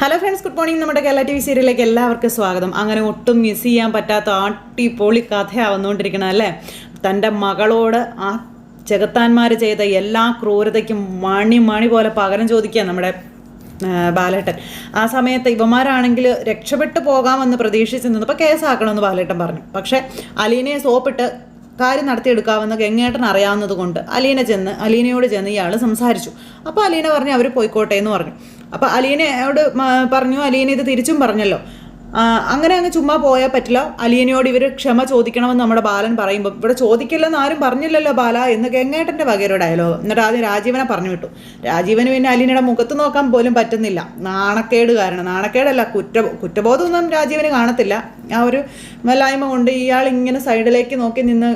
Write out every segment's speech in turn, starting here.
Hello friends good morning നമ്മുടെ Kerala T V സീരിയലിലേക്ക് എല്ലാവർക്കും സ്വാഗതം. അങ്ങനെ ഒട്ടും മിസ് ചെയ്യാൻ പറ്റാത്ത ആട്ടിപ്പൊളി കഥയാവുന്നുകൊണ്ടിരിക്കണം അല്ലേ? തന്റെ മകളോട് ആ ചെകുത്താന്മാർ ചെയ്ത എല്ലാ ക്രൂരതയ്ക്കും മണി മണി പോലെ പകരം ചോദിക്കുക നമ്മുടെ ബാലേട്ടൻ. ആ സമയത്ത് ഇവന്മാരാണെങ്കിൽ രക്ഷപ്പെട്ടു പോകാമെന്ന് പ്രതീക്ഷിച്ച് നിന്നപ്പോൾ കേസാക്കണമെന്ന് ബാലേട്ടൻ പറഞ്ഞു. പക്ഷേ അലീനയെ സോപ്പിട്ട് കാര്യം നടത്തിയെടുക്കാമെന്ന് ഗംഗേട്ടൻ അറിയാവുന്നത് കൊണ്ട് അലീന ചെന്ന് അലീനയോട് ചെന്ന് ഇയാൾ സംസാരിച്ചു. അപ്പോൾ അലീന പറഞ്ഞു അവർ പോയിക്കോട്ടെ എന്ന് പറഞ്ഞു. അപ്പോൾ അലീനയോട് പറഞ്ഞു അലീന ഇത് തിരിച്ചും പറഞ്ഞല്ലോ. അങ്ങനെ അങ്ങ് ചുമ്മാ പോയാൽ പറ്റില്ല. അലീനയോട് ഇവർ ക്ഷമ ചോദിക്കണമെന്ന് നമ്മുടെ ബാലൻ പറയുമ്പോൾ ഇവിടെ ചോദിക്കില്ലെന്ന് ആരും പറഞ്ഞില്ലല്ലോ ബാല എന്ന് ഗംഗേട്ടന്റെ വകയൊരു ഡയലോഗ് എന്നിട്ട് ആദ്യം രാജീവനെ പറഞ്ഞു വിട്ടു. രാജീവന് പിന്നെ അലീനയുടെ മുഖത്ത് നോക്കാൻ പോലും പറ്റുന്നില്ല. നാണക്കേട് കാരണം. നാണക്കേടല്ല കുറ്റ കുറ്റബോധമൊന്നും രാജീവന് കാണത്തില്ല. ആ ഒരു വല്ലായ്മ കൊണ്ട് ഇയാൾ ഇങ്ങനെ സൈഡിലേക്ക് നോക്കി നിന്ന്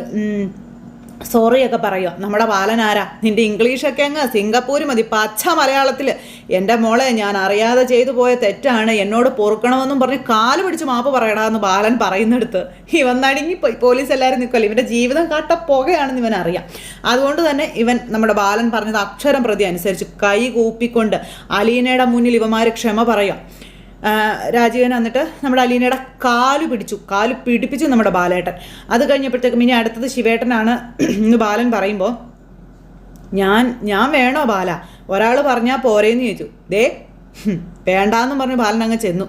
സോറിയൊക്കെ പറയോ? നമ്മുടെ ബാലനാരാ? നിന്റെ ഇംഗ്ലീഷൊക്കെ അങ്ങ് സിംഗപ്പൂർ മതി. പച്ച മലയാളത്തിൽ എന്റെ മോളെ ഞാൻ അറിയാതെ ചെയ്തു പോയ തെറ്റാണ്. എന്നോട് പൊറുക്കണമെന്നും പറഞ്ഞ് കാൽ പിടിച്ച് മാപ്പ് പറയണമെന്ന് ബാലൻ പറയുന്നെടുത്ത്. ഇവൻ നടുങ്ങിപ്പോയി. പോലീസ് എല്ലാവരും നിൽക്കുമല്ലോ ഇവന്റെ ജീവിതം കാട്ട പുകയാണെന്ന് ഇവൻ അറിയാം. അതുകൊണ്ട് തന്നെ ഇവൻ നമ്മുടെ ബാലൻ പറഞ്ഞത് അക്ഷരം പ്രതി അനുസരിച്ച് കൈ കൂപ്പിക്കൊണ്ട് അലീനയുടെ മുന്നിൽ ഇവന്മാർ ക്ഷമ പറയാം. രാജീവൻ എന്നിട്ട് നമ്മുടെ അലീനയുടെ കാൽ പിടിച്ചു. കാൽ പിടിപ്പിച്ചു നമ്മുടെ ബാലേട്ടൻ. അത് കഴിഞ്ഞപ്പോഴത്തേക്കും ഇനി അടുത്തത് ശിവേട്ടനാണ് എന്ന് ബാലൻ പറയുമ്പോൾ ഞാൻ ഞാൻ വേണോ ബാല? ഒരാൾ പറഞ്ഞാൽ പോരേന്ന് ചോദിച്ചു. ദേ വേണ്ടെന്നും പറഞ്ഞ് ബാലൻ അങ്ങ് ചെന്നു.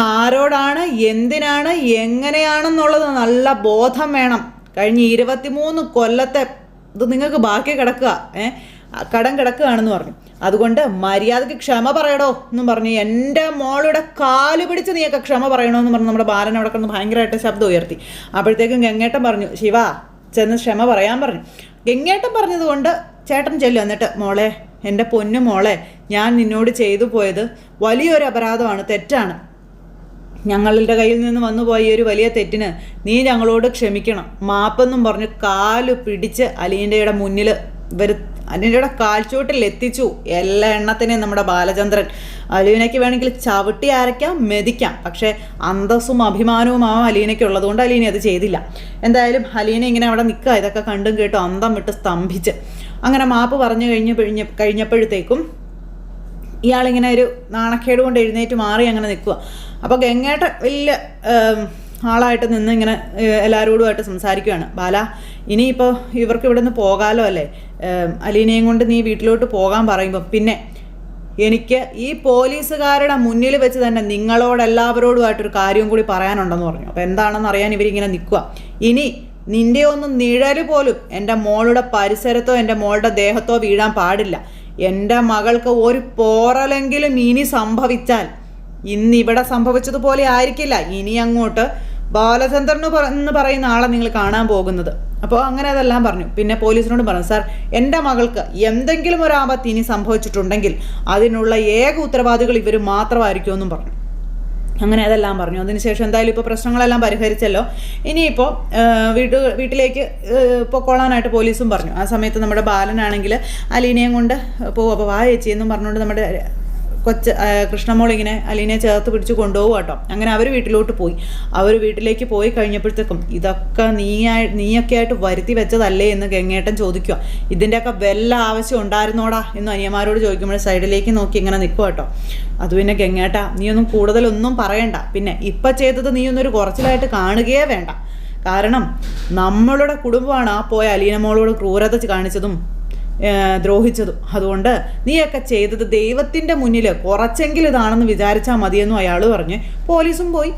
ആരോടാണ് എന്തിനാണ് എങ്ങനെയാണെന്നുള്ളത് നല്ല ബോധം വേണം. കഴിഞ്ഞ ഇരുപത്തിമൂന്ന് കൊല്ലത്തെ ഇത് നിങ്ങൾക്ക് ബാക്കി കിടക്കുക ഏ? കടം കിടക്കുകയാണെന്ന് പറഞ്ഞു. അതുകൊണ്ട് മര്യാദയ്ക്ക് ക്ഷമ പറയടോ എന്നും പറഞ്ഞ് എന്റെ മോളുടെ കാൽ പിടിച്ച് നീയൊക്കെ ക്ഷമ പറയണമെന്ന് പറഞ്ഞ് നമ്മുടെ ബാലൻ അവിടെ കിടന്ന് ഭയങ്കരമായിട്ട് ശബ്ദം ഉയർത്തി. അപ്പോഴത്തേക്കും ഗംഗേട്ടൻ പറഞ്ഞു ശിവ ചെന്ന് ക്ഷമ പറയാൻ പറഞ്ഞു. ഗംഗേട്ടൻ പറഞ്ഞതുകൊണ്ട് ചേട്ടൻ ചെല്ലും. എന്നിട്ട് മോളെ എന്റെ പൊന്നു മോളെ ഞാൻ നിന്നോട് ചെയ്തു പോയത് വലിയൊരു അപരാധമാണ് തെറ്റാണ്. ഞങ്ങളുടെ കയ്യിൽ നിന്ന് വന്നു പോയ ഒരു വലിയ തെറ്റിന് നീ ഞങ്ങളോട് ക്ഷമിക്കണം. മാപ്പെന്നും പറഞ്ഞ് കാൽ പിടിച്ച് അലീന്റെയുടെ മുന്നിൽ ഇവർ അലീന്റെയുടെ കാൽച്ചുവട്ടിൽ എത്തിച്ചു. എല്ലാ എണ്ണത്തിനെയും നമ്മുടെ ബാലചന്ദ്രൻ. അലീനയ്ക്ക് വേണമെങ്കിൽ ചവിട്ടി അരയ്ക്കാം മെതിക്കാം. പക്ഷേ അന്തസ്സും അഭിമാനവും ആ അലീനയ്ക്ക് ഉള്ളതുകൊണ്ട് അലീന അത് ചെയ്തില്ല. എന്തായാലും അലീന ഇങ്ങനെ അവിടെ നിൽക്കുക. ഇതൊക്കെ കണ്ടും കേട്ടും അന്തം വിട്ട് സ്തംഭിച്ച്. അങ്ങനെ മാപ്പ് പറഞ്ഞു കഴിഞ്ഞ് പിഴിഞ്ഞ് കഴിഞ്ഞപ്പോഴത്തേക്കും ഇയാളിങ്ങനെ ഒരു നാണക്കേട് കൊണ്ട് എഴുന്നേറ്റ് മാറി അങ്ങനെ നിൽക്കുക. അപ്പോൾ ഗംഗേട്ട വലിയ ആളായിട്ട് നിന്ന് ഇങ്ങനെ എല്ലാവരോടുമായിട്ട് സംസാരിക്കുകയാണ് ബാല ഇനിയിപ്പോൾ ഇവർക്ക് ഇവിടെ നിന്ന് പോകാലോ അല്ലേ? അലീനയും കൊണ്ട് നീ വീട്ടിലോട്ട് പോകാൻ പറയുമ്പോൾ പിന്നെ എനിക്ക് ഈ പോലീസുകാരുടെ മുന്നിൽ വെച്ച് തന്നെ നിങ്ങളോട് നിങ്ങളോടെല്ലാവരോടുമായിട്ടൊരു കാര്യവും കൂടി പറയാനുണ്ടെന്ന് പറഞ്ഞു. അപ്പോൾ എന്താണെന്ന് അറിയാൻ ഇവരിങ്ങനെ നിൽക്കുക ഇനി നിന്റെ ഒന്നും നിഴൽ പോലും എന്റെ മോളുടെ പരിസരത്തോ എന്റെ മോളുടെ ദേഹത്തോ വീഴാൻ പാടില്ല. എന്റെ മകൾക്ക് ഒരു പോറലെങ്കിലും ഇനി സംഭവിച്ചാൽ ഇന്നിവിടെ സംഭവിച്ചതുപോലെ ആയിരിക്കില്ല. ഇനി അങ്ങോട്ട് ബാലചന്ദ്രൻ എന്ന് പറ- എന്ന് പറയുന്ന ആളെ നിങ്ങൾ കാണാൻ പോകുന്നത്. അപ്പോൾ അങ്ങനെ അതെല്ലാം പറഞ്ഞു. പിന്നെ പോലീസിനോട് പറഞ്ഞു സാർ എന്റെ മകൾക്ക് എന്തെങ്കിലും ഒരു ആപത്ത് ഇനി സംഭവിച്ചിട്ടുണ്ടെങ്കിൽ അതിനുള്ള ഏക ഉത്തരവാദികൾ ഇവർ മാത്രമായിരിക്കുമെന്നും പറഞ്ഞു. അങ്ങനെ അതെല്ലാം പറഞ്ഞു. അതിനുശേഷം എന്തായാലും ഇപ്പോൾ പ്രശ്നങ്ങളെല്ലാം പരിഹരിച്ചല്ലോ. ഇനിയിപ്പോൾ വീട്ട് വീട്ടിലേക്ക് പൊക്കോളാനായിട്ട് പോലീസും പറഞ്ഞു. ആ സമയത്ത് നമ്മുടെ ബാലനാണെങ്കിൽ അലീനയും കൊണ്ട് പോകും അപ്പോൾ വാ ചേച്ചി എന്നും പറഞ്ഞുകൊണ്ട് നമ്മുടെ കൊച്ച് കൃഷ്ണമോൾ ഇങ്ങനെ അലീനയെ ചേർത്ത് പിടിച്ച് കൊണ്ടുപോകും കേട്ടോ. അങ്ങനെ അവർ വീട്ടിലോട്ട് പോയി. അവർ വീട്ടിലേക്ക് പോയി കഴിഞ്ഞപ്പോഴത്തേക്കും ഇതൊക്കെ നീയായി നീയൊക്കെ ആയിട്ട് വരുത്തി വെച്ചതല്ലേ എന്ന് ഗംഗേട്ടൻ ചോദിക്കുക. ഇതിന്റെയൊക്കെ വല്ല ആവശ്യം ഉണ്ടായിരുന്നോടാ എന്ന് അനിയന്മാരോട് ചോദിക്കുമ്പോൾ സൈഡിലേക്ക് നോക്കി ഇങ്ങനെ നിൽക്കുക കേട്ടോ. അത് പിന്നെ ഗംഗേട്ട നീയൊന്നും കൂടുതലൊന്നും പറയണ്ട. പിന്നെ ഇപ്പം ചെയ്തത് നീയൊന്നൊരു കുറച്ചിലായിട്ട് കാണുകയേ വേണ്ട. കാരണം നമ്മളുടെ കുടുംബമാണ് ആ പോയ അലീന മോളോട് ക്രൂരത കാണിച്ചതും ദ്രോഹിച്ചതും. അതുകൊണ്ട് നീയൊക്കെ ചെയ്തത് ദൈവത്തിന്റെ മുന്നിൽ കുറച്ചെങ്കിലും ഇതാണെന്ന് വിചാരിച്ചാൽ മതിയെന്നും അയാൾ പറഞ്ഞ് പോലീസും പോയി.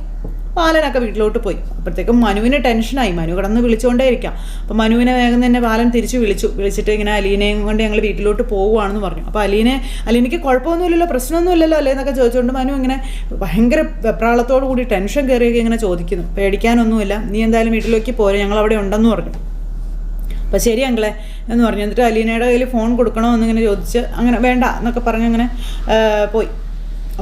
ബാലനൊക്കെ വീട്ടിലോട്ട് പോയി. അപ്പോഴത്തേക്കും മനുവിന് ടെൻഷനായി. മനു കിടന്ന് വിളിച്ചുകൊണ്ടേയിരിക്കാം അപ്പോൾ മനുവിനെ വേഗം തന്നെ ബാലൻ തിരിച്ച് വിളിച്ചു. വിളിച്ചിട്ട് ഇങ്ങനെ അലീനയും കൊണ്ട് ഞങ്ങൾ വീട്ടിലോട്ട് പോകുവാണെന്ന് പറഞ്ഞു. അപ്പോൾ അലീനെ അലീനയ്ക്ക് കുഴപ്പമൊന്നുമില്ലല്ലോ പ്രശ്നമൊന്നുമില്ലല്ലോ അല്ലേ എന്നൊക്കെ ചോദിച്ചുകൊണ്ട് മനു ഇങ്ങനെ ഭയങ്കര വെപ്രാളത്തോടു കൂടി ടെൻഷൻ കയറിയൊക്കെ ഇങ്ങനെ ചോദിക്കുന്നു. പേടിക്കാനൊന്നുമില്ല. നീ എന്തായാലും വീട്ടിലേക്ക് പോരെ. ഞങ്ങൾ അവിടെ ഉണ്ടെന്ന് പറഞ്ഞു. അപ്പോൾ ശരി അങ്കിളെ എന്ന് പറഞ്ഞു. എന്നിട്ട് അലീനയുടെ കയ്യിൽ ഫോൺ കൊടുക്കണോ എന്നിങ്ങനെ ചോദിച്ച് അങ്ങനെ വേണ്ട എന്നൊക്കെ പറഞ്ഞ് അങ്ങനെ പോയി.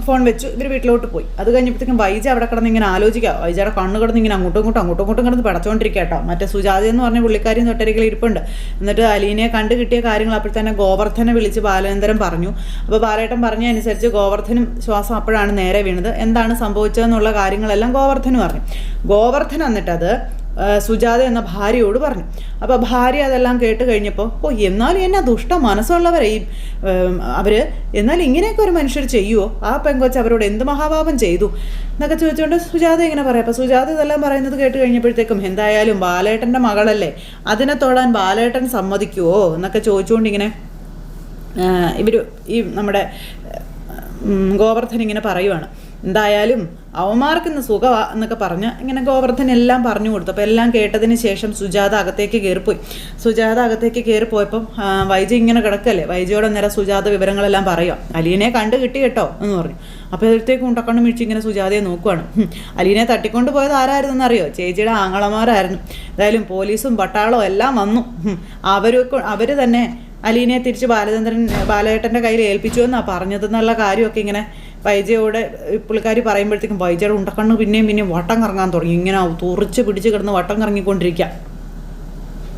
ഫോൺ വെച്ചു. ഇവർ വീട്ടിലോട്ട് പോയി. അത് കഴിഞ്ഞപ്പോഴത്തേക്കും വൈജ അവിടെ കിടന്ന് ഇങ്ങനെ ആലോചിക്കുക. വൈജയുടെ കണ്ണ് കിടന്ന് ഇങ്ങനെ അങ്ങോട്ടും ഇങ്ങോട്ടും അങ്ങോട്ടും ഇങ്ങോട്ടും കിടന്ന് പടച്ചുകൊണ്ടിരിക്കുക കേട്ടോ. മറ്റേ സുജാത എന്ന് പറഞ്ഞ പുള്ളിക്കാരി തൊട്ടരികിൽ ഇരിപ്പുണ്ട്. എന്നിട്ട് അലീനയെ കണ്ടു കിട്ടിയ കാര്യങ്ങൾ അപ്പോൾ തന്നെ ഗോവർദ്ധനെ വിളിച്ച് ബാലേന്ദ്രൻ പറഞ്ഞു. അപ്പോൾ ബാലേട്ടൻ പറഞ്ഞ അനുസരിച്ച് ഗോവർദ്ധനും ശ്വാസം അപ്പോഴാണ് നേരെ വീണത്. എന്താണ് സംഭവിച്ചതെന്നുള്ള കാര്യങ്ങളെല്ലാം ഗോവർദ്ധന് പറഞ്ഞു. ഗോവർദ്ധൻ എന്നിട്ടത് സുജാത എന്ന ഭാര്യയോട് പറഞ്ഞു. അപ്പോൾ ഭാര്യ അതെല്ലാം കേട്ട് കഴിഞ്ഞപ്പോൾ ഓ എന്നാലും എന്നാ ദുഷ്ട മനസ്സുള്ളവരെ ഈ അവർ എന്നാൽ ഇങ്ങനെയൊക്കെ ഒരു മനുഷ്യർ ചെയ്യുമോ ആ പെങ്കൊച്ച് അവരോട് എന്ത് മഹാപാപം ചെയ്തു? എന്നൊക്കെ ചോദിച്ചുകൊണ്ട് സുജാത ഇങ്ങനെ പറയാം. അപ്പോൾ സുജാത ഇതെല്ലാം പറയുന്നത് കേട്ട് കഴിഞ്ഞപ്പോഴത്തേക്കും എന്തായാലും ബാലേട്ടന്റെ മകളല്ലേ? അതിനെ തൊടാൻ ബാലേട്ടൻ സമ്മതിക്കുമോ എന്നൊക്കെ ചോദിച്ചുകൊണ്ട് ഇങ്ങനെ ഇവർ ഈ നമ്മുടെ ഗോവർദ്ധൻ ഇങ്ങനെ പറയുവാണ്. എന്തായാലും അവന്മാർക്ക് ഇന്ന് സുഖമാ എന്നൊക്കെ പറഞ്ഞ് ഇങ്ങനെ ഗോവർദ്ധൻ എല്ലാം പറഞ്ഞു കൊടുത്തു. അപ്പോൾ എല്ലാം കേട്ടതിന് ശേഷം സുജാത അകത്തേക്ക് കയറിപ്പോയി സുജാത അകത്തേക്ക് കയറിപ്പോയപ്പം വൈജി ഇങ്ങനെ കിടക്കല്ലേ? വൈജിയോട് നേരം സുജാത വിവരങ്ങളെല്ലാം പറയാം അലീനെ കണ്ട് കിട്ടി കേട്ടോ എന്ന് പറഞ്ഞു. അപ്പോൾ ഇടത്തേക്ക് ഉണ്ടക്കണ്ണം മിഴിച്ച് ഇങ്ങനെ സുജാതയെ നോക്കുവാണ്. അലീനെ തട്ടിക്കൊണ്ട് പോയത് ആരായിരുന്നെന്ന് അറിയോ? ചേച്ചിയുടെ ആങ്ങളമാരായിരുന്നു. എന്തായാലും പോലീസും പട്ടാളവും എല്ലാം വന്നു. അവരൊക്കെ അവർ തന്നെ അലീനെ തിരിച്ച് ബാലചന്ദ്രൻ ബാലേട്ടന്റെ കയ്യിൽ ഏൽപ്പിച്ചു എന്നാണ് പറഞ്ഞതെന്നുള്ള കാര്യമൊക്കെ ഇങ്ങനെ ഈ പുള്ളിക്കാരി പറയുമ്പോഴത്തേക്കും വൈജയുടെ ഉണ്ടക്കണ്ണ് പിന്നെയും പിന്നെയും വട്ടം കറങ്ങാൻ തുടങ്ങി. ഇങ്ങനെ തുറച്ച് പിടിച്ച് കിടന്ന് വട്ടം കറങ്ങിക്കൊണ്ടിരിക്കുക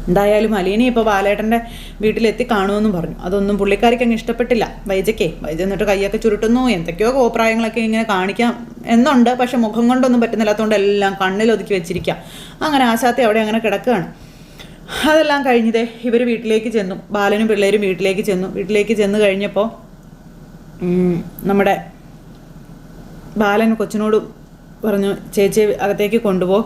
എന്തായാലും അലീനെ ഇപ്പോൾ ബാലേട്ടന്റെ വീട്ടിലെത്തി കാണുമെന്നും പറഞ്ഞു. അതൊന്നും പുള്ളിക്കാരിക്ക് അങ്ങ് ഇഷ്ടപ്പെട്ടില്ല. വൈജയ്ക്കേ വൈജ എന്നിട്ട് കൈയൊക്കെ ചുരുട്ടുന്നു. എന്തൊക്കെയോ കോപ്രായങ്ങളൊക്കെ ഇങ്ങനെ കാണിക്കാം എന്നുണ്ട്. പക്ഷെ മുഖം കൊണ്ടൊന്നും പറ്റുന്നില്ലാത്തതുകൊണ്ട് എല്ലാം കണ്ണിലൊതുക്കി വെച്ചിരിക്കുക അങ്ങനെ ആശാത്തെ അവിടെ അങ്ങനെ കിടക്കുകയാണ്. അതെല്ലാം കഴിഞ്ഞതേ ഇവർ വീട്ടിലേക്ക് ചെന്നു. ബാലനും പിള്ളേരും വീട്ടിലേക്ക് ചെന്നു. വീട്ടിലേക്ക് ചെന്ന് കഴിഞ്ഞപ്പോൾ നമ്മുടെ ബാലൻ കൊച്ചിനോട് പറഞ്ഞു ചേച്ചി അകത്തേക്ക് കൊണ്ടുപോ.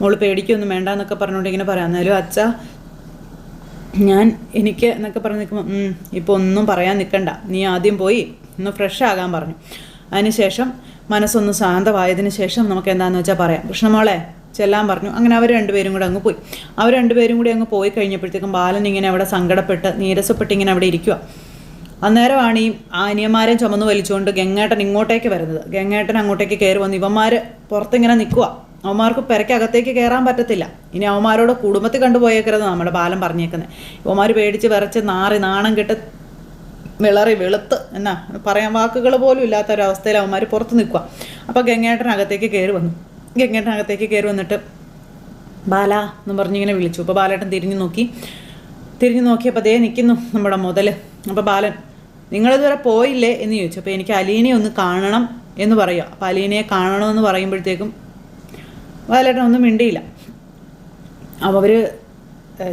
മോൾ പേടിക്കൊന്നും വേണ്ട എന്നൊക്കെ പറഞ്ഞുകൊണ്ട് ഇങ്ങനെ പറയാം. എന്നാലും അച്ഛ ഞാൻ എനിക്ക് എന്നൊക്കെ പറഞ്ഞ് നിൽക്കുമ്പോൾ ഇപ്പോൾ ഒന്നും പറയാൻ നിൽക്കണ്ട. നീ ആദ്യം പോയി ഒന്ന് ഫ്രഷ് ആകാൻ പറഞ്ഞു. അതിനുശേഷം മനസ്സൊന്ന് ശാന്തമായതിനു ശേഷം നമുക്ക് എന്താണെന്ന് വെച്ചാൽ പറയാം. കൃഷ്ണമോളെ ചെല്ലാൻ പറഞ്ഞു. അങ്ങനെ അവർ രണ്ടുപേരും കൂടെ അങ്ങ് പോയി. അവർ രണ്ടുപേരും കൂടി അങ്ങ് പോയി കഴിഞ്ഞപ്പോഴത്തേക്കും ബാലൻ ഇങ്ങനെ അവിടെ സങ്കടപ്പെട്ട് നീരസപ്പെട്ട് ഇങ്ങനെ അവിടെ ഇരിക്കുക അന്നേരമാണ് ഈ അനിയന്മാരെ ചുമന്ന് വലിച്ചുകൊണ്ട് ഗംഗേട്ടൻ ഇങ്ങോട്ടേക്ക് വരുന്നത്. ഗംഗേട്ടൻ അങ്ങോട്ടേക്ക് കയറി വന്നു ഇവന്മാർ പുറത്തിങ്ങനെ നിൽക്കുക അവന്മാർക്ക് പെരയ്ക്കകത്തേക്ക് കയറാൻ പറ്റത്തില്ല. ഇനി അവന്മാരോട് കുടുംബത്തിൽ കണ്ടുപോയേക്കരുത് നമ്മുടെ ബാലം പറഞ്ഞേക്കുന്നത് ഇവന്മാർ പേടിച്ച് വിറച്ച് നാറി നാണം കെട്ട് വിളറി വെളുത്ത് എന്നാ പറയാൻ വാക്കുകൾ പോലും ഇല്ലാത്ത ഒരവസ്ഥയിൽ അവന്മാർ പുറത്ത് നിൽക്കുക അപ്പോൾ ഗംഗേട്ടൻ അകത്തേക്ക് കയറി വന്നു. ഗംഗേട്ടൻ അകത്തേക്ക് കയറി വന്നിട്ട് ബാല എന്ന് പറഞ്ഞിങ്ങനെ വിളിച്ചു. അപ്പോൾ ബാലേട്ടൻ തിരിഞ്ഞു നോക്കി. തിരിഞ്ഞു നോക്കിയപ്പോൾ അതേ നിൽക്കുന്നു നമ്മുടെ മുതൽ അപ്പോൾ ബാലൻ നിങ്ങളിതുവരെ പോയില്ലേ എന്ന് ചോദിച്ചു അപ്പോൾ എനിക്ക് അലീനെ ഒന്ന് കാണണം എന്ന് പറയുക അപ്പോൾ അലീനയെ കാണണമെന്ന് പറയുമ്പോഴത്തേക്കും ബാലേട്ടൻ ഒന്നും മിണ്ടിയില്ല. അപ്പോൾ അവർ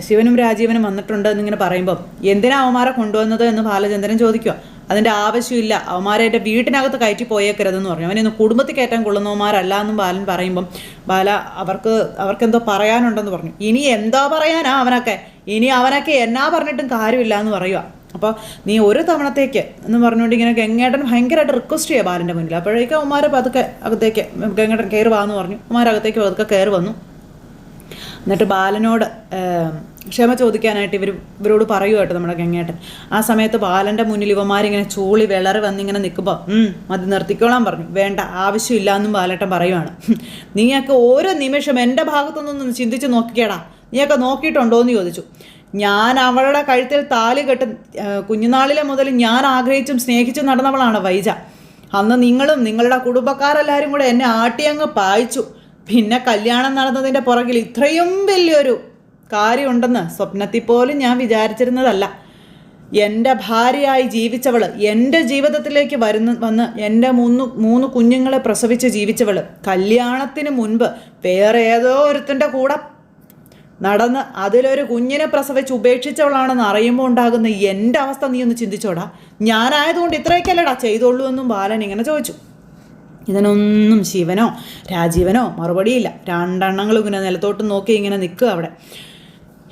ശിവനും രാജീവനും വന്നിട്ടുണ്ട് എന്നിങ്ങനെ പറയുമ്പം എന്തിനാ അവമാരെ കൊണ്ടുവന്നത്? എന്ന് ബാലചന്ദ്രൻ ചോദിക്കുക അതിന്റെ ആവശ്യമില്ല. അവന്മാരെ എന്റെ വീട്ടിനകത്ത് കയറ്റി പോയേക്കരുതെന്ന് പറഞ്ഞു. അവനൊന്ന് കുടുംബത്തിൽ കയറ്റാൻ കൊള്ളുന്നവന്മാരല്ല എന്നും ബാലൻ പറയുമ്പം ബാല അവർക്ക് അവർക്കെന്തോ പറയാനുണ്ടെന്ന് പറഞ്ഞു. ഇനി എന്തോ പറയാനാ അവനൊക്കെ? ഇനി അവനൊക്കെ എന്നാ പറഞ്ഞിട്ടും കാര്യമില്ല എന്ന് പറയുക അപ്പോൾ നീ ഒരു തവണത്തേക്ക് എന്ന് പറഞ്ഞുകൊണ്ട് ഇങ്ങനെ ഗംഗേട്ടൻ ഭയങ്കരമായിട്ട് റിക്വസ്റ്റ് ചെയ്യുക ബാലന്റെ മുന്നിൽ. അപ്പോഴേക്കും അവന്മാർ പതുക്കെ അകത്തേക്ക് ഗംഗേട്ടൻ കയറി വാന്ന് പറഞ്ഞു. അവന്മാരകത്തേക്ക് പതുക്കെ കയറി വന്നു. എന്നിട്ട് ബാലനോട് ക്ഷമ ചോദിക്കാനായിട്ട് ഇവർ ഇവരോട് പറയൂ കേട്ടോ നമ്മുടെ ഗംഗേട്ടൻ. ആ സമയത്ത് ബാലന്റെ മുന്നിൽ ഇവന്മാരിങ്ങനെ ചൂളി വിളറി വന്നിങ്ങനെ നിൽക്കുമ്പോൾ മതി നിർത്തിക്കോളാൻ പറഞ്ഞു. വേണ്ട ആവശ്യമില്ല എന്നും ബാലേട്ടൻ പറയുവാണ്. നീയൊക്കെ ഓരോ നിമിഷം എന്റെ ഭാഗത്തുനിന്നൊന്ന് ചിന്തിച്ച് നോക്കിക്കേടാ. നീയൊക്കെ നോക്കിയിട്ടുണ്ടോ എന്ന് ചോദിച്ചു. ഞാൻ അവളുടെ കഴുത്തിൽ താലി കെട്ട് കുഞ്ഞുനാളിലെ മുതൽ ഞാൻ ആഗ്രഹിച്ചും സ്നേഹിച്ചും നടന്നവളാണ് വൈജ. അന്ന് നിങ്ങളും നിങ്ങളുടെ കുടുംബക്കാരെല്ലാവരും കൂടെ എന്നെ ആട്ടിയങ്ങ് പായിച്ചു. പിന്നെ കല്യാണം നടന്നതിന്റെ പുറകിൽ ഇത്രയും വലിയൊരു കാര്യമുണ്ടെന്ന് സ്വപ്നത്തിൽ പോലും ഞാൻ വിചാരിച്ചിരുന്നതല്ല. എന്റെ ഭാര്യയായി ജീവിച്ചവൾ എന്റെ ജീവിതത്തിലേക്ക് വരുന്ന വന്ന് എന്റെ മൂന്ന് മൂന്ന് കുഞ്ഞുങ്ങളെ പ്രസവിച്ച് ജീവിച്ചവൾ കല്യാണത്തിന് മുൻപ് വേറെ ഏതോ ഒരുത്തിന്റെ കൂടെ നടന്ന് അതിലൊരു കുഞ്ഞിനെ പ്രസവിച്ച് ഉപേക്ഷിച്ചവളാണെന്ന് അറിയുമ്പോൾ ഉണ്ടാകുന്ന എന്റെ അവസ്ഥ നീ ഒന്ന് ചിന്തിച്ചോടാ. ഞാനായതുകൊണ്ട് ഇത്രയൊക്കെയല്ലടാ ചെയ്തോളൂ എന്നും ബാലൻ ഇങ്ങനെ ചോദിച്ചു. ഇതിനൊന്നും ശിവനോ രാജീവനോ മറുപടിയില്ല. രണ്ടെണ്ണങ്ങൾ ഇങ്ങനെ നിലത്തോട്ട് നോക്കി ഇങ്ങനെ നിൽക്കുക അവിടെ.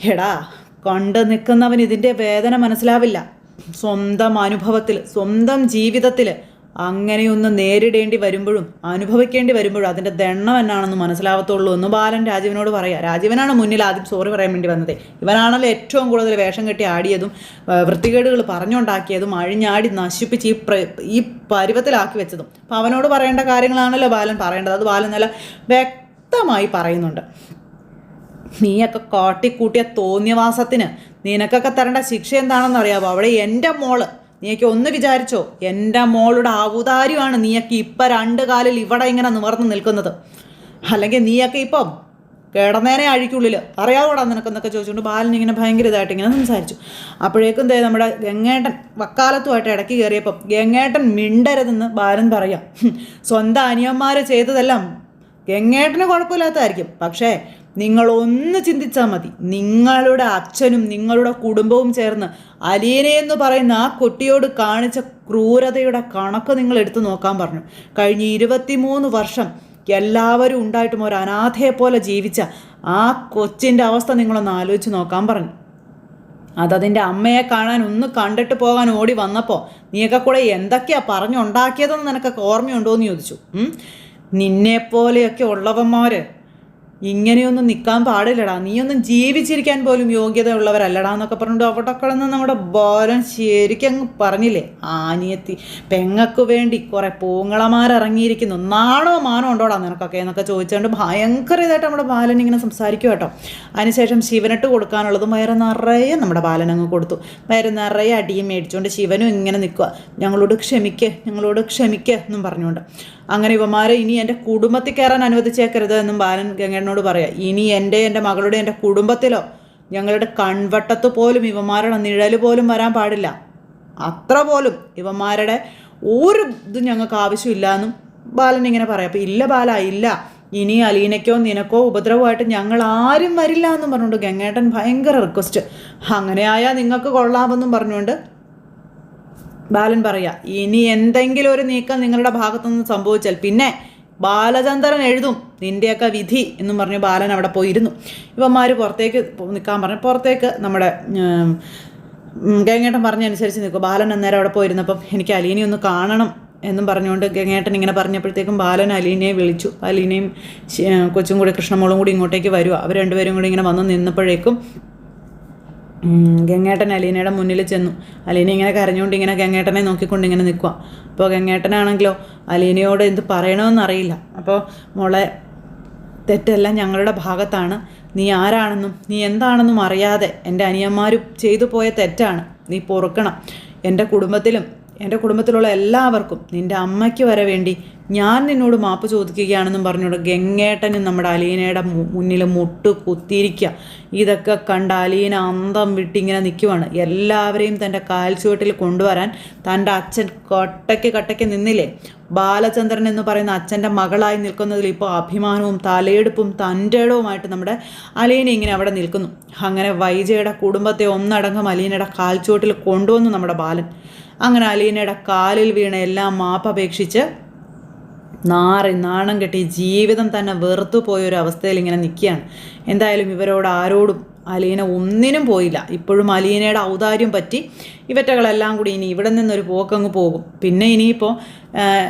എടാ കണ്ട് നിൽക്കുന്നവൻ ഇതിന്റെ വേദന മനസ്സിലാവില്ല. സ്വന്തം അനുഭവത്തിൽ സ്വന്തം ജീവിതത്തിൽ അങ്ങനെയൊന്ന് നേരിടേണ്ടി വരുമ്പോഴും അനുഭവിക്കേണ്ടി വരുമ്പോഴും അതിന്റെ ദണ്ണം എന്നാണെന്ന് മനസ്സിലാവത്തുള്ളൂ എന്ന് ബാലൻ രാജീവനോട് പറയാം. രാജീവനാണ് മുന്നിൽ ആദ്യം സോറി പറയാൻ വേണ്ടി വന്നത്. ഇവനാണല്ലോ ഏറ്റവും കൂടുതൽ വേഷം കെട്ടി ആടിയതും വൃത്തികേടുകൾ പറഞ്ഞുണ്ടാക്കിയതും അഴിഞ്ഞാടി നശിപ്പിച്ച് ഈ ഈ പരുവത്തിലാക്കി വെച്ചതും. അപ്പം അവനോട് പറയേണ്ട കാര്യങ്ങളാണല്ലോ ബാലൻ പറയേണ്ടത്. അത് ബാലൻ നല്ല വ്യക്തമായി പറയുന്നുണ്ട്. നീയൊക്കെ കാട്ടിക്കൂട്ടിയ തോന്നിയവാസത്തിന് നിനക്കൊക്കെ തരേണ്ട ശിക്ഷ എന്താണെന്ന് അറിയാമോ അവിടെ എന്റെ മോൾ നീയൊക്കെ ഒന്ന് വിചാരിച്ചോ എന്റെ മോളുടെ ഔദാര്യമാണ് നീയൊക്കെ ഇപ്പം രണ്ട് കാലിൽ ഇവിടെ ഇങ്ങനെ നിവർന്ന് നിൽക്കുന്നത്. അല്ലെങ്കിൽ നീയൊക്കെ ഇപ്പം കിടന്നേനെ അഴിക്കുള്ളിൽ അറിയാവൂടാ നിനക്കെന്നൊക്കെ ചോദിച്ചുകൊണ്ട് ബാലൻ ഇങ്ങനെ ഭയങ്കര ഇതായിട്ട് ഇങ്ങനെ സംസാരിച്ചു. അപ്പോഴേക്കും ദേ നമ്മുടെ ഗംഗേട്ടൻ വക്കാലത്തുമായിട്ട് ഇടയ്ക്ക് കയറിയപ്പം ഗംഗേട്ടൻ മിണ്ടരുതെന്ന് ബാലൻ പറയാം. സ്വന്തം അനിയന്മാർ ചെയ്തതെല്ലാം ഗംഗേട്ടന് കുഴപ്പമില്ലാത്തതായിരിക്കും. പക്ഷേ നിങ്ങൾ ഒന്ന് ചിന്തിച്ചാൽ മതി. നിങ്ങളുടെ അച്ഛനും നിങ്ങളുടെ കുടുംബവും ചേർന്ന് അലീന എന്ന് പറയുന്ന ആ കുട്ടിയോട് കാണിച്ച ക്രൂരതയുടെ കണക്ക് നിങ്ങൾ എടുത്തു നോക്കാൻ പറഞ്ഞു. കഴിഞ്ഞ ഇരുപത്തിമൂന്ന് വർഷം എല്ലാവരും ഉണ്ടായിട്ടും ഒരു അനാഥയെ പോലെ ജീവിച്ച ആ കൊച്ചിന്റെ അവസ്ഥ നിങ്ങളൊന്ന് ആലോചിച്ച് നോക്കാൻ പറഞ്ഞു. അതതിന്റെ അമ്മയെ കാണാൻ ഒന്ന് കണ്ടിട്ട് പോകാൻ ഓടി വന്നപ്പോൾ നീയൊക്കെ കൂടെ എന്തൊക്കെയാ പറഞ്ഞുണ്ടാക്കിയതെന്ന് നിനക്കൊക്കെ ഓർമ്മയുണ്ടോ എന്ന് ചോദിച്ചു? നിന്നെപ്പോലെയൊക്കെ ഉള്ളവന്മാർ ഇങ്ങനെയൊന്നും നിൽക്കാൻ പാടില്ലടാ. നീയൊന്നും ജീവിച്ചിരിക്കാൻ പോലും യോഗ്യതയുള്ളവരല്ലടാ എന്നൊക്കെ പറഞ്ഞിട്ട് അവിടെ നമ്മുടെ ബോലം ശരിക്കും അങ്ങ് പറഞ്ഞില്ലേ? ആനിയത്തി പെങ്ങക്ക് വേണ്ടി കുറെ പൂങ്ങളമാരിറങ്ങിയിരിക്കുന്നു നാണോ മാനോ ഉണ്ടോടാ നിനക്കൊക്കെ എന്നൊക്കെ ചോദിച്ചുകൊണ്ട് ഭയങ്കര ഇതായിട്ട് നമ്മുടെ ബാലൻ ഇങ്ങനെ സംസാരിക്കും കേട്ടോ. അതിനുശേഷം ശിവനിട്ട് കൊടുക്കാനുള്ളതും വയറ് നിറയെ നമ്മുടെ ബാലൻ അങ്ങ് കൊടുത്തു. വയറ് നിറയെ അടിയും മേടിച്ചുകൊണ്ട് ശിവനും ഇങ്ങനെ നിൽക്കുക ഞങ്ങളോട് ക്ഷമിക്ക് ഞങ്ങളോട് ക്ഷമിക്കുക എന്നും പറഞ്ഞുകൊണ്ട്. അങ്ങനെ ഇവന്മാരെ ഇനി എന്റെ കുടുംബത്തിൽ കയറാൻ അനുവദിച്ചേക്കരുത് എന്നും ബാലൻ ഗംഗേട്ടനോട് പറയുക ഇനി എന്റെ എന്റെ മകളുടെ എന്റെ കുടുംബത്തിലോ ഞങ്ങളുടെ കൺവട്ടത്ത് പോലും ഇവന്മാരുടെ നിഴൽ പോലും വരാൻ പാടില്ല. അത്ര പോലും ഇവന്മാരുടെ ഒരു ഇത് ഞങ്ങൾക്ക് ആവശ്യമില്ല എന്നും ബാലൻ ഇങ്ങനെ പറയാം. അപ്പം ഇല്ല ബാല ഇല്ല. ഇനി അലീനയ്ക്കോ നിനക്കോ ഉപദ്രവമായിട്ട് ഞങ്ങൾ ആരും വരില്ല എന്നും പറഞ്ഞുകൊണ്ട് ഗംഗേട്ടൻ ഭയങ്കര റിക്വസ്റ്റ് അങ്ങനെയായാൽ നിങ്ങൾക്ക് കൊള്ളാമെന്നും പറഞ്ഞുകൊണ്ട് ബാലൻ പറയാ ഇനി എന്തെങ്കിലും ഒരു നീക്കം നിങ്ങളുടെ ഭാഗത്തുനിന്ന് സംഭവിച്ചാൽ പിന്നെ ബാലചന്ദ്രൻ എഴുതും നിന്റെയൊക്കെ വിധി എന്നും പറഞ്ഞ് ബാലൻ അവിടെ പോയിരുന്നു. ഇവന്മാർ പുറത്തേക്ക് നിൽക്കാൻ പറഞ്ഞു. പുറത്തേക്ക് നമ്മുടെ ഗംഗേട്ടൻ പറഞ്ഞനുസരിച്ച് നിൽക്കും. ബാലൻ അന്നേരം അവിടെ പോയിരുന്നപ്പം എനിക്ക് അലീനെ ഒന്ന് കാണണം എന്നും പറഞ്ഞുകൊണ്ട് ഗംഗേട്ടൻ ഇങ്ങനെ പറഞ്ഞപ്പോഴത്തേക്കും ബാലൻ അലീനയെ വിളിച്ചു. അലീനയും കൊച്ചും കൂടി കൃഷ്ണമോളും കൂടി ഇങ്ങോട്ടേക്ക് വരുക അവർ രണ്ടുപേരും കൂടി ഇങ്ങനെ വന്ന് നിന്നപ്പോഴേക്കും ഗംഗേട്ടൻ അലീനയുടെ മുന്നിൽ ചെന്നു. അലീന ഇങ്ങനെ കരഞ്ഞുകൊണ്ട് ഇങ്ങനെ ഗംഗേട്ടനെ നോക്കിക്കൊണ്ട് ഇങ്ങനെ നിൽക്കുക അപ്പോൾ ഗംഗേട്ടനാണെങ്കിലോ അലീനയോട് എന്ത് പറയണമെന്നറിയില്ല അപ്പോൾ മോളെ തെറ്റെല്ലാം ഞങ്ങളുടെ ഭാഗത്താണ്. നീ ആരാണെന്നും നീ എന്താണെന്നും അറിയാതെ എന്റെ അനിയന്മാരും ചെയ്തു പോയ തെറ്റാണ്. നീ പൊറുക്കണം. എന്റെ കുടുംബത്തിലും എന്റെ കുടുംബത്തിലുള്ള എല്ലാവർക്കും നിന്റെ അമ്മയ്ക്ക് വരെ വേണ്ടി ഞാൻ നിന്നോട് മാപ്പ് ചോദിക്കുകയാണെന്നും പറഞ്ഞുകൊണ്ട് ഗംഗേട്ടനും നമ്മുടെ അലീനയുടെ മുന്നിൽ മുട്ട് കുത്തിയിരിക്കുക ഇതൊക്കെ കണ്ട് അലീന അന്തം വിട്ടിങ്ങനെ നിൽക്കുവാണ് എല്ലാവരെയും തന്റെ കാൽച്ചുവട്ടിൽ കൊണ്ടുവരാൻ തന്റെ അച്ഛൻ കട്ടയ്ക്ക് കട്ടയ്ക്ക് നിന്നില്ലേ? ബാലചന്ദ്രൻ എന്ന് പറയുന്ന അച്ഛന്റെ മകളായി നിൽക്കുന്നതിൽ ഇപ്പോൾ അഭിമാനവും തലയെടുപ്പും തന്റെ ഇടവുമായിട്ട് നമ്മുടെ അലീന ഇങ്ങനെ അവിടെ നിൽക്കുന്നു. അങ്ങനെ വൈജയുടെ കുടുംബത്തെ ഒന്നടങ്കം അലീനയുടെ കാൽച്ചുവട്ടിൽ കൊണ്ടുവന്നു നമ്മുടെ ബാലൻ. അങ്ങനെ അലീനയുടെ കാലിൽ വീണ എല്ലാം മാപ്പപേക്ഷിച്ച് നാറി നാണം കെട്ടി ജീവിതം തന്നെ വെറുത്തു പോയൊരു അവസ്ഥയിൽ ഇങ്ങനെ നിൽക്കുകയാണ്. എന്തായാലും ഇവരോട് ആരോടും അലീന ഒന്നിനും പോയില്ല. ഇപ്പോഴും അലീനയുടെ ഔദാര്യം പറ്റി ഇവറ്റകളെല്ലാം കൂടി ഇനി ഇവിടെ നിന്നൊരു പോക്കങ്ങ് പോകും. പിന്നെ ഇനിയിപ്പോൾ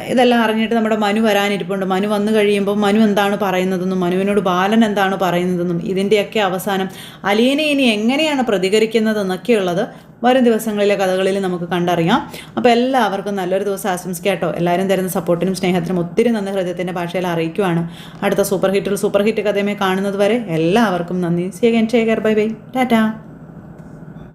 ഇതെല്ലാം അറിഞ്ഞിട്ട് നമ്മുടെ മനു വരാനിരിപ്പുണ്ട്. മനു വന്നു കഴിയുമ്പോൾ മനു എന്താണ് പറയുന്നതെന്നും മനുവിനോട് ബാലൻ എന്താണ് പറയുന്നതെന്നും ഇതിന്റെയൊക്കെ അവസാനം അലീന ഇനി എങ്ങനെയാണ് പ്രതികരിക്കുന്നതെന്നൊക്കെയുള്ളത് വരും ദിവസങ്ങളിലെ കഥകളിൽ നമുക്ക് കണ്ടറിയാം. അപ്പോൾ എല്ലാവർക്കും നല്ലൊരു ദിവസം ആശംസിക്കാട്ടോ. എല്ലാവരും തരുന്ന സപ്പോർട്ടിനും സ്നേഹത്തിനും ഒത്തിരി നന്ദി ഹൃദയത്തിന്റെ ഭാഷയിൽ അറിയിക്കുവാണ്. അടുത്ത സൂപ്പർ ഹിറ്റിൽ സൂപ്പർ ഹിറ്റ് കഥയുമായി കാണുന്നത് വരെ എല്ലാവർക്കും നന്ദി. See again care bye bye Tata